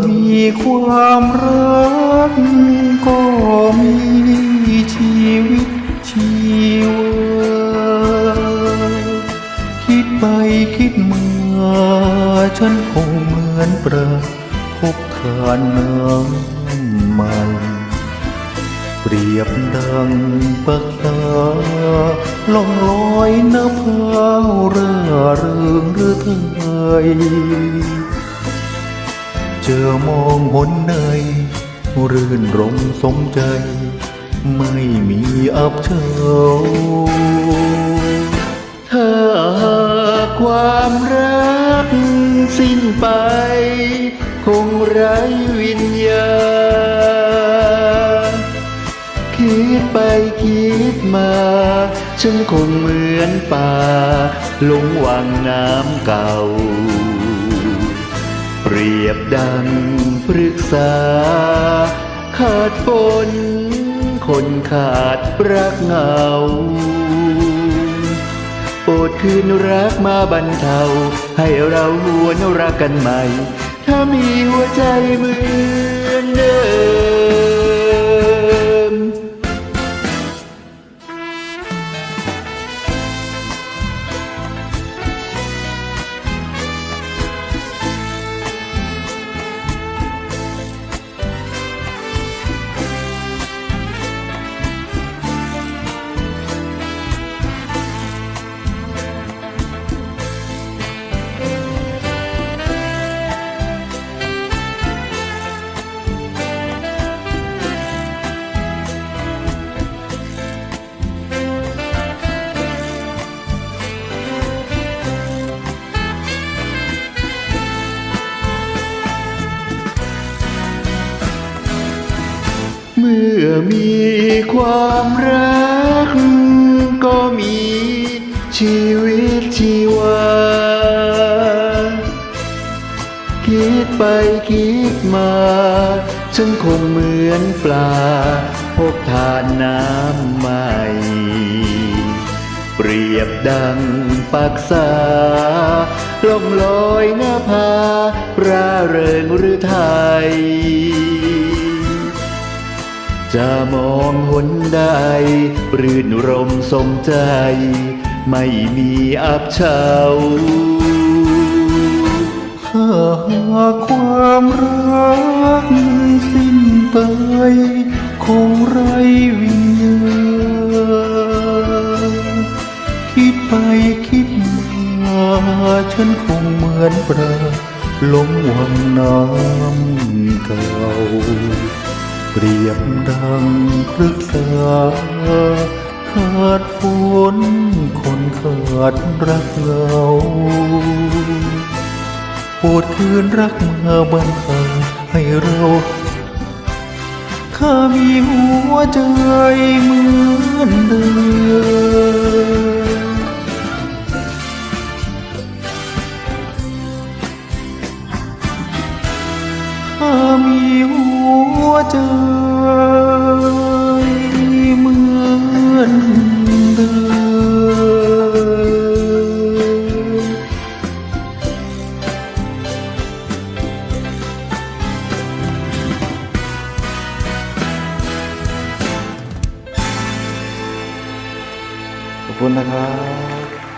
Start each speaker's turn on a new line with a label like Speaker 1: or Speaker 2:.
Speaker 1: มีความรักก็มีชีวิตชีวาคิดไปคิดมาฉันคงเหมือนปลาพบทานน้ำมันเปรียบดังปากาล่องลอยน้ำพาวร่าเริงหรือไทย เจอมองหนในรื่นรมสมใจ ไม่มีอับเฉา
Speaker 2: ถ้าหากความรักสิ้นไป คงไร้วิญญาณคิดไปคิดมา ฉันคงเหมือนป่าหลงวังน้ำเก่า รียบดังปรึกษา ขาดฝน คนขาดรักเหงาโปรดคืนรักมาบรรเทา ให้เราหวนรักกันใหม่ ถ้ามีหัวใจเหมือนเดิม เมื่อมีความรัก ก็มีชีวิตชีวา คิดไปคิดมา ฉันคงเหมือนปลา พบทานน้ำใหม่ เปรียบดังปักษาล่องลอยหน้าผาราเริงหรือไทย จะมองหนใด รื่นรมสมใจ ไม่มีอับเฉา
Speaker 1: หากความรักสิ้นไป คงไรวิญญาณคิดไปคิดมาฉันคงเหมือนปลาลงวังน้ำเก่า เปรียบดังพฤกษาขาดฝนคนขาดรักเหงาปรดคืนรักมาบันทาให้เราข้ามีหัวใจเหมือนเดิม มีหัวใจเหมือนเดิมขอบคุณนะครับ